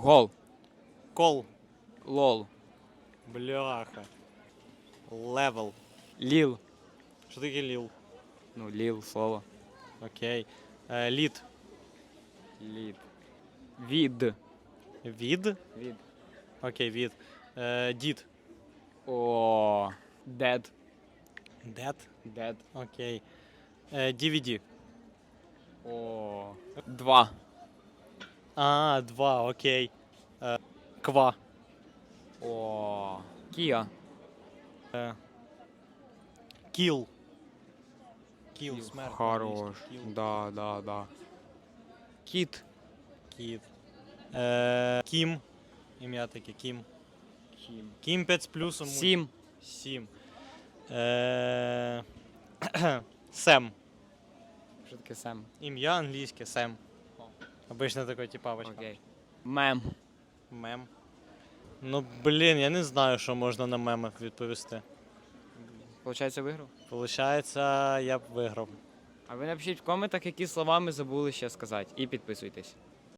Гол. Кол. Лол. Бляха. Левел. Ліл. Що таке ліл? Ну, ліл, слово. Окей. Е, лід. Лід. Від. Від. Від. Окей, від. Е, дід. О. Дед. Дед. Дед. Окей. Е, DVD. О. Два. А, два, окей. Е, ква. О. Кія. Е, кіл. Кіл, смерть. Хорош. Кіл. Да, да, да. Кіт. Кіт. Е, Кім. Ім'я таке Кім. Кім 5 з плюсом. Сім. Сім. Е, Сем. Що таке Сем? Ім'я англійське Сем. Обично такой типавочка. Окей. Мем. Мем. Ну, блін, я не знаю, що можна на мемах відповісти. Получається, виграв? Получається, я б виграв. А ви напишіть в коментах, які слова ми забули ще сказати. І підписуйтесь.